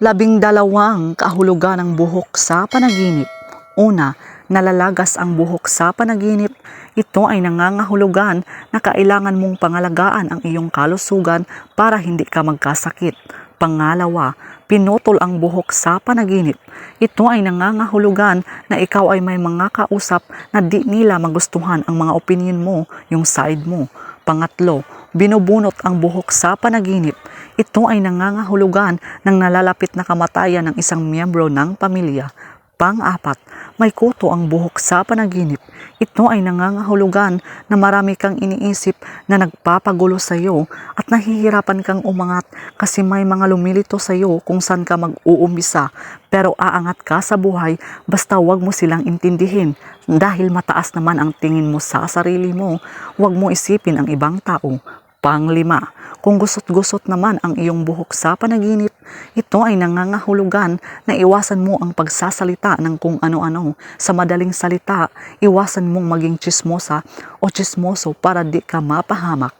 Labing dalawang kahulugan ng buhok sa panaginip. Una, nalalagas ang buhok sa panaginip. Ito ay nangangahulugan na kailangan mong pangalagaan ang iyong kalusugan para hindi ka magkasakit. Pangalawa, pinutol ang buhok sa panaginip. Ito ay nangangahulugan na ikaw ay may mga kausap na di nila magustuhan ang mga opinion mo, yung side mo. Pangatlo, binubunot ang buhok sa panaginip. Ito ay nangangahulugan ng nalalapit na kamatayan ng isang miyembro ng pamilya. Pang-apat, may kuto ang buhok sa panaginip. Ito ay nangangahulugan na marami kang iniisip na nagpapagulo sa iyo at nahihirapan kang umangat kasi may mga lumilito sa iyo kung saan ka mag-uumbisa. Pero aangat ka sa buhay basta wag mo silang intindihin dahil mataas naman ang tingin mo sa sarili mo. Wag mo isipin ang ibang tao. Panglima, kung gusot-gusot naman ang iyong buhok sa panaginip, ito ay nangangahulugan na iwasan mo ang pagsasalita ng kung ano-ano. Sa madaling salita, iwasan mong maging chismosa o chismoso para di ka mapahamak.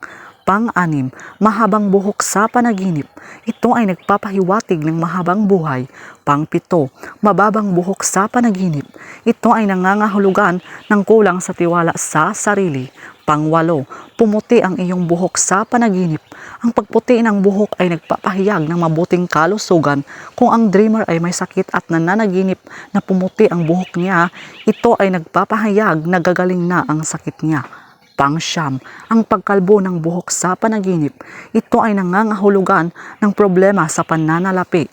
Pang-anim, mahabang buhok sa panaginip. Ito ay nagpapahiwatig ng mahabang buhay. Pang-pito, mababang buhok sa panaginip. Ito ay nangangahulugan ng kulang sa tiwala sa sarili. Pangwalo, pumuti ang iyong buhok sa panaginip. Ang pagputi ng buhok ay nagpapahayag ng mabuting kalusugan. Kung ang dreamer ay may sakit at nananaginip na pumuti ang buhok niya, ito ay nagpapahayag na gagaling na ang sakit niya. Pangsyam, ang pagkalbo ng buhok sa panaginip. Ito ay nangangahulugan ng problema sa pananalapi.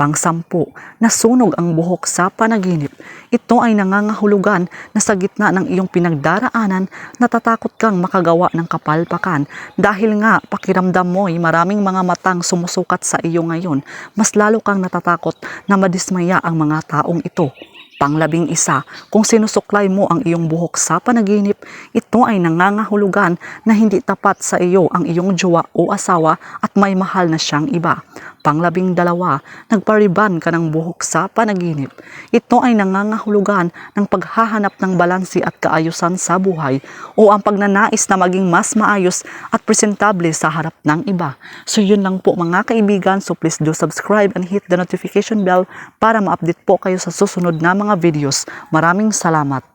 Pangsampu, nasunog ang buhok sa panaginip. Ito ay nangangahulugan na sa gitna ng iyong pinagdaraanan, natatakot kang makagawa ng kapalpakan. Dahil nga pakiramdam mo ay maraming mga matang sumusukat sa iyo ngayon, mas lalo kang natatakot na madismaya ang mga taong ito. Panglabing isa, kung sinusuklay mo ang iyong buhok sa panaginip, ito ay nangangahulugan na hindi tapat sa iyo ang iyong jowa o asawa at may mahal na siyang iba. Panglabing dalawa, nagpariban ka ng buhok sa panaginip. Ito ay nangangahulugan ng paghahanap ng balansi at kaayusan sa buhay o ang pagnanais na maging mas maayos at presentable sa harap ng iba. So yun lang po mga kaibigan. So please do subscribe and hit the notification bell para ma-update po kayo sa susunod na mga videos. Maraming salamat.